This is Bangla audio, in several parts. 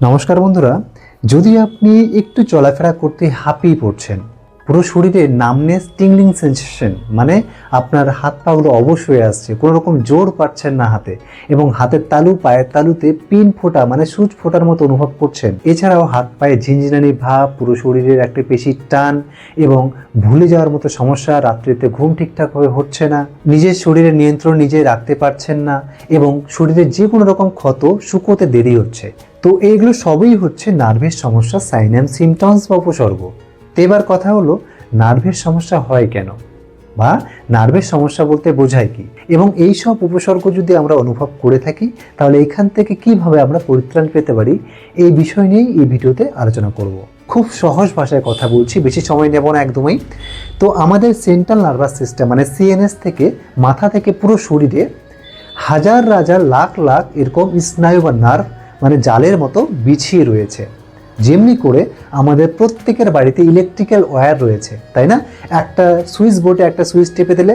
নমস্কার বন্ধুরা যদি আপনি একটু চলাফেরা করতে হাঁপিয়ে পড়ছেন পুরো শরীরে নামনে স্টিংলিং সেন্সেশন মানে আপনার হাত পাগুলো অবশ হয়ে আসছে, কোনো রকম জোর পাচ্ছেন না হাতে, এবং হাতের তালু, পায়ের তালুতে পিন ফোটা মানে সুচ ফোটার মতো অনুভব করছেন। এছাড়াও হাত পায়ে ঝিনঝিনানি ভাব, পুরো শরীরের একটা পেশির টান, এবং ভুলে যাওয়ার মতো সমস্যা রাত্রিতে ঘুম ঠিকঠাকভাবে হচ্ছে না, নিজের শরীরের নিয়ন্ত্রণ নিজে রাখতে পারছেন না, এবং শরীরের যে কোনো রকম ক্ষত শুকোতে দেরি হচ্ছে। তো এইগুলো সবই হচ্ছে নার্ভের সমস্যা সাইন অ্যান্ড সিমটমস বা উপসর্গ। তো এবার কথা হলো, নার্ভের সমস্যা হয় কেন? বা নার্ভের সমস্যা বলতে বোঝায় কি? এবং এই সব উপসর্গ যদি আমরা অনুভব করে থাকি, তাহলে এখান থেকে কীভাবে আমরা পরিত্রাণ পেতে পারি, এই বিষয় নিয়েই এই ভিডিওতে আলোচনা করব। খুব সহজ ভাষায় কথা বলছি, বেশি সময় নেব না একদমই। তো আমাদের সেন্ট্রাল নার্ভাস সিস্টেম মানে সিএনএস থেকে মাথা থেকে পুরো শরীরে হাজার হাজার লাখ লাখ এরকম স্নায়ু বা নার্ভ মানে জালের মতো বিছিয়ে রয়েছে। যেমনি করে আমাদের প্রত্যেকের বাড়িতে ইলেকট্রিক্যাল ওয়্যার রয়েছে, তাই না? একটা সুইচ বোর্ডে একটা সুইচ টিপে দিলে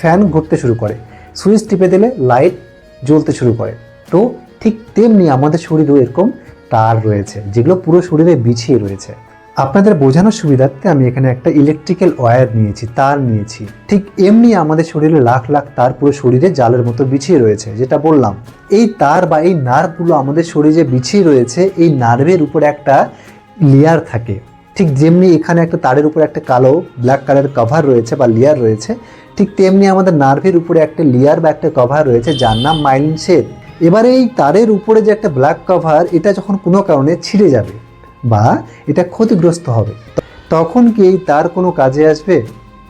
ফ্যান ঘুরতে শুরু করে। সুইচ টিপে দিলে লাইট জ্বলতে শুরু করে। তো ঠিক তেমনি আমাদের শরীরেও এরকম তার রয়েছে, যেগুলো পুরো শরীরে বিছিয়ে রয়েছে। আপনাদের বোঝানোর সুবিধার্থে আমি এখানে একটা ইলেকট্রিক্যাল ওয়্যার নিয়েছি, তার নিয়েছি। ঠিক এমনি আমাদের শরীরে লাখ লাখ তার পুরো শরীরে জালের মতো বিছিয়ে রয়েছে, যেটা বললাম। এই তার বা এই নার্ভগুলো আমাদের শরীরে বিছিয়ে রয়েছে, এই নার্ভের উপরে একটা লেয়ার থাকে। ঠিক যেমনি এখানে একটা তারের উপরে একটা কালো ব্ল্যাক কালার কভার রয়েছে বা লেয়ার রয়েছে, ঠিক তেমনি আমাদের নার্ভের উপরে একটা লেয়ার বা একটা কভার রয়েছে, যার নাম মাইলিন শেড এবারে এই তারের উপরে যে একটা ব্ল্যাক কভার এটা যখন কোনো কারণে ছিঁড়ে যাবে বা এটা ক্ষতিগ্রস্ত হবে। তখন কি তার কোনো কাজে আসবে?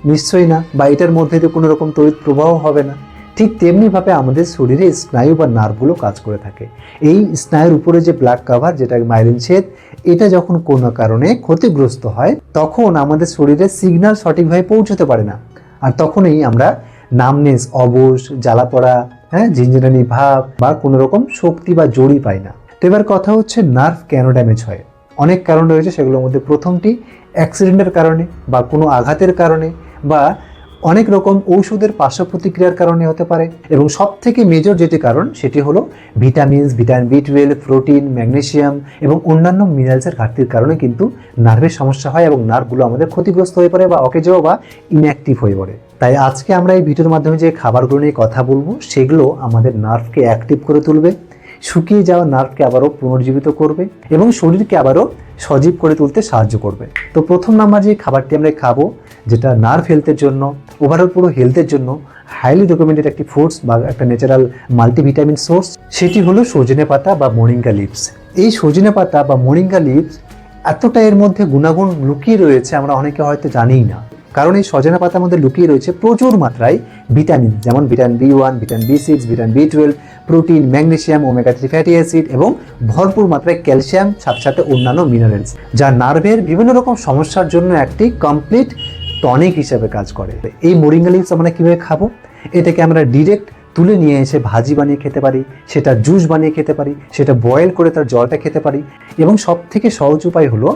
নিশ্চয়ই না, বা এটার মধ্যে তো কোনো রকম তড়িৎ প্রবাহ হবে না। ঠিক তেমনিভাবে আমাদের শরীরে স্নায়ু বা নার্ভগুলো কাজ করে থাকে। এই স্নায়ুর উপরে যে ব্ল্যাক কাভার, যেটা মাইলিন ছেদ, এটা যখন কোনো কারণে ক্ষতিগ্রস্ত হয়, তখন আমাদের শরীরে সিগন্যাল সঠিকভাবে পৌঁছতে পারে না। আর তখনই আমরা নামনেস, অবশ, জ্বালা পড়া হ্যাঁ ঝিনঝিনানি ভাব বা কোনো রকম শক্তি বা জড়ি পাই না। তো এবার কথা হচ্ছে নার্ভ কেন ড্যামেজ হয়? অনেক কারণ রয়েছে, সেগুলোর মধ্যে প্রথমটি অ্যাক্সিডেন্টের কারণে বা কোনো আঘাতের কারণে বা অনেক রকম ঔষধের পার্শ্ব প্রতিক্রিয়ার কারণে হতে পারে এবং সব থেকে মেজর যেটি কারণ, সেটি হলো vitamins vitamin B twelve protein magnesium এবং অন্যান্য মিনারেলসের ঘাটতির কারণে কিন্তু নার্ভের সমস্যা হয় এবং নার্ভগুলো আমাদের ক্ষতিগ্রস্ত হয়ে পড়ে বা অকেজো বা ইনঅ্যাক্টিভ হয়ে পড়ে। তাই আজকে আমরা এই ভিডিওর মাধ্যমে যে খাবারগুলো নিয়ে কথা বলব, সেগুলো আমাদের নার্ভকে অ্যাক্টিভ করে তুলবে। শুকিয়ে যাওয়া নার্ভকে আবারও পুনর্জীবিত করবে এবং শরীরকে আবারও সজীব করে তুলতে সাহায্য করবে। তো প্রথম নাম্বার যে খাবারটি আমরা খাব, যেটা নার্ভ হেলথের জন্য ওভারঅল পুরো হেলথের জন্য হাইলি রেকমেন্ডেড একটি ফুডস বা একটা ন্যাচারাল মাল্টিভিটামিন সোর্স সেটি হলো সজনে পাতা বা মোরিঙ্গা লিভস এই সজনে পাতা বা মোরিঙ্গা লিভস এতটা এর মধ্যে গুণাগুণ লুকিয়ে রয়েছে, আমরা অনেকে হয়তো জানিই না। কারণ এই সজনা পাতার মধ্যে লুকিয়ে রয়েছে প্রচুর মাত্রায় ভিটামিন, যেমন vitamin B one, vitamin B six, vitamin B twelve, protein, magnesium, omega three fatty acid এবং ভরপুর মাত্রায় ক্যালসিয়াম, সাথে সাথে অন্যান্য মিনারেলস, যা নার্ভের বিভিন্ন রকম সমস্যার জন্য একটি কমপ্লিট টনিক হিসেবে কাজ করে। এই মোরিঙ্গা লিভস আমরা কীভাবে খাব? এটাকে আমরা ডিরেক্ট তুলে নিয়ে এসে ভাজি বানিয়ে খেতে পারি, সেটা জুস বানিয়ে খেতে পারি, সেটা বয়েল করে তার জলটা খেতে পারি এবং সব থেকে সহজ উপায় হলো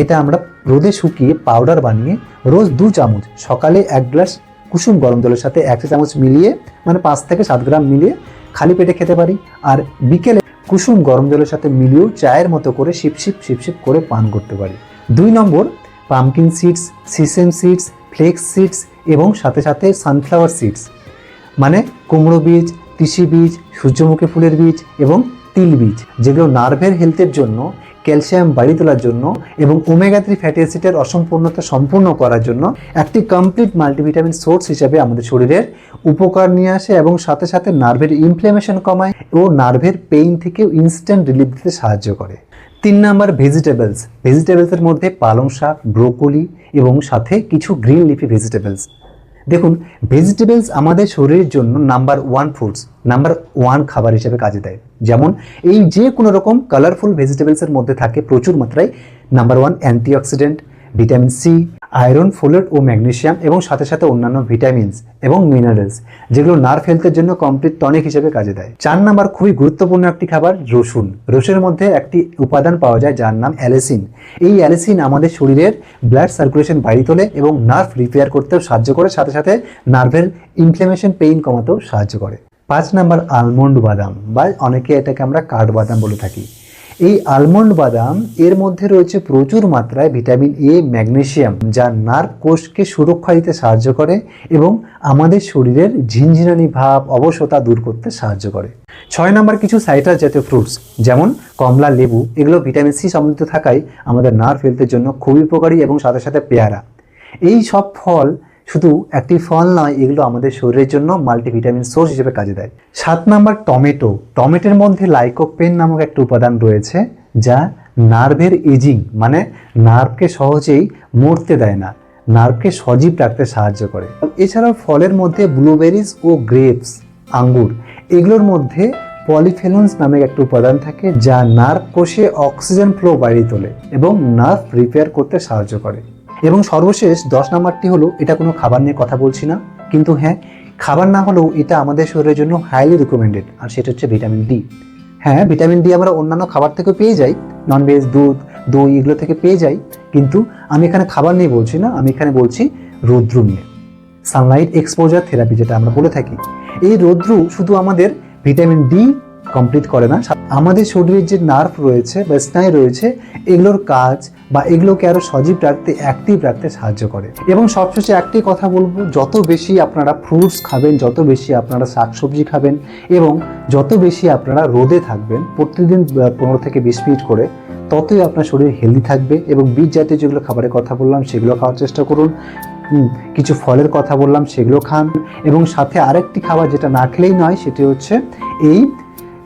এটা আমরা রোদে শুকিয়ে পাউডার বানিয়ে রোজ দু চামচ, সকালে এক গ্লাস কুসুম গরম জলের সাথে এক চামচ মিলিয়ে মানে পাঁচ থেকে সাত গ্রাম মিলিয়ে খালি পেটে খেতে পারি। আর বিকেলে কুসুম গরম জলের সাথে মিলিয়েও চায়ের মতো করে শিপশিপ শিপশিপ করে পান করতে পারি। দুই number pumpkin seeds sesame seeds flax seeds এবং সাথে সাথে সানফ্লাওয়ার সিডস মানে কুমড়ো বীজ, তিসি বীজ, সূর্যমুখী ফুলের বীজ এবং তিল বীজ, যেগুলো নার্ভের হেলথের জন্য ক্যালসিয়াম বাড়িয়ে তোলার জন্য এবং ওমেগা থ্রি ফ্যাটি অ্যাসিডের অসম্পূর্ণতা সম্পূর্ণ করার জন্য একটি কমপ্লিট মাল্টিভিটামিন সোর্স হিসেবে আমাদের শরীরের উপকার নিয়ে আসে এবং সাথে সাথে নার্ভের ইনফ্লেমেশন কমায় ও নার্ভের পেইন থেকেও ইনস্ট্যান্ট রিলিফ দিতে সাহায্য করে। তিন নাম্বার ভেজিটেবলস ভেজিটেবলসের মধ্যে পালং শাক ব্রোকলি এবং সাথে কিছু গ্রিন লিফি ভেজিটেবলস দেখুন ভেজিটেবলস আমাদের শরীরের জন্য number one foods number one খাবার হিসেবে কাজে দেয়। যেমন, এই যে কোনো রকম কালারফুল ভেজিটেবলসের মধ্যে থাকে প্রচুর মাত্রায় number one antioxidant vitamin C, iron, folate ও ম্যাগনেশিয়াম এবং সাথে সাথে অন্যান্য ভিটামিনস এবং মিনারেলস, যেগুলো নার্ভ হেলথের জন্য কমপ্লিট টনিক হিসেবে কাজে দেয়। চার নাম্বার খুবই গুরুত্বপূর্ণ একটি খাবার, রসুন। রসুনের মধ্যে একটি উপাদান পাওয়া যায় যার নাম অ্যালেসিন। এই অ্যালেসিন আমাদের শরীরের ব্লাড সার্কুলেশন বাড়িয়ে তোলে এবং নার্ভ রিপেয়ার করতেও সাহায্য করে, সাথে সাথে নার্ভের ইনফ্লেমেশন পেইন কমাতেও সাহায্য করে। পাঁচ নাম্বার আলমন্ড বাদাম, বা অনেকে এটাকে আমরা কাঠবাদাম বলে থাকি। এই আলমন্ড বাদাম, এর মধ্যে রয়েছে প্রচুর মাত্রায় ভিটামিন এ ম্যাগনেশিয়াম যা নার্ভ কোষকে সুরক্ষা দিতে সাহায্য করে এবং আমাদের শরীরের ঝিনঝিনানি ভাব, অবসতা দূর করতে সাহায্য করে। ছয় নম্বর কিছু সাইট্রাস জাতীয় ফ্রুটস যেমন কমলা লেবু, এগুলো ভিটামিন সি সমৃদ্ধ থাকায় আমাদের নার্ভ হেলথের জন্য খুবই উপকারী এবং সাথে সাথে পেয়ারা। এই সব ফল শুধু একটি ফল নয়, এগুলো আমাদের শরীরের জন্য মাল্টিভিটামিন সোর্স হিসেবে কাজে দেয়। সাত নাম্বার, টমেটো। টমেটোর মধ্যে লাইকোপেন নামক একটা উপাদান রয়েছে, যা নার্ভের এজিং মানে নার্ভকে সহজেই মরতে দেয় না, নার্ভকে সজীব রাখতে সাহায্য করে। এছাড়াও ফলের মধ্যে ব্লুবেরিজ ও গ্রেপস আঙ্গুর, এগুলোর মধ্যে পলিফেনন্স নামে একটা উপাদান থাকে, যা নার্ভ কোষে অক্সিজেন ফ্লো বাড়িয়ে তোলে এবং নার্ভ রিপেয়ার করতে সাহায্য করে। এবং সর্বশেষ দশ নাম্বারটি হলো, এটা কোনো খাবার নিয়ে কথা বলছি না, কিন্তু হ্যাঁ খাবার না হলেও এটা আমাদের শরীরের জন্য হাইলি রিকমেন্ডেড আর সেটা হচ্ছে ভিটামিন ডি হ্যাঁ ভিটামিন ডি আমরা অন্যান্য খাবার থেকে পেয়ে যাই ননভেজ দুধ, দই, এগুলো থেকে পেয়ে যাই, কিন্তু আমি এখানে খাবার নিয়ে বলছি না, আমি এখানে বলছি রৌদ্র নিয়ে। সানলাইট এক্সপোজার থেরাপি যেটা আমরা বলে থাকি। এই রৌদ্র শুধু আমাদের ভিটামিন ডি কমপ্লিট করে না আমাদের শরীরের যে নার্ভ রয়েছে বা স্নায়ু রয়েছে, এগুলোর কাজ বা এগুলোকে আরও সজীব রাখতে অ্যাক্টিভ রাখতে সাহায্য করে। এবং সবশেষে একটি কথা বলব, যত বেশি আপনারা ফ্রুটস খাবেন, যত বেশি আপনারা শাকসবজি খাবেন এবং যত বেশি আপনারা রোদে থাকবেন, প্রতিদিন পনেরো থেকে বিশ মিনিট করে, ততই আপনার শরীর হেলদি থাকবে এবং বীজ জাতীয় যেগুলো খাবারের কথা বললাম, সেগুলো খাওয়ার চেষ্টা করুন। কিছু ফলের কথা বললাম, সেগুলো খান এবং সাথে আরেকটি খাবার যেটা না খেলেই নয়, সেটি হচ্ছে এই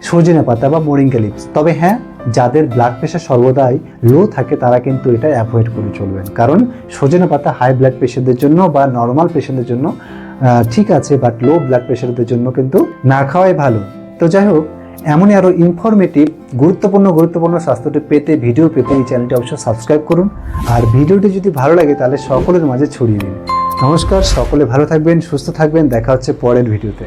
সজনে পাতা বা মোরিঙ্গা লিপস তবে হ্যাঁ যাদের ব্লাড প্রেশার সর্বদাই লো থাকে, তারা কিন্তু এটা অ্যাভয়েড করে চলবেন। কারণ সজনে পাতা হাই ব্লাড প্রেশারদের জন্য বা নর্মাল পেশেন্টদের জন্য ঠিক আছে বাট লো ব্লাড প্রেশারদের জন্য কিন্তু না খাওয়াই ভালো। তো যাই হোক, এমনই আরও ইনফরমেটিভ গুরুত্বপূর্ণ গুরুত্বপূর্ণ স্বাস্থ্যটি পেতে ভিডিও পেতে এই চ্যানেলটি অবশ্যই সাবস্ক্রাইব করুন। আর ভিডিওটি যদি ভালো লাগে, তাহলে সকলের মাঝে ছড়িয়ে দিন। নমস্কার, সকলে ভালো থাকবেন, সুস্থ থাকবেন, দেখা হচ্ছে পরের ভিডিওতে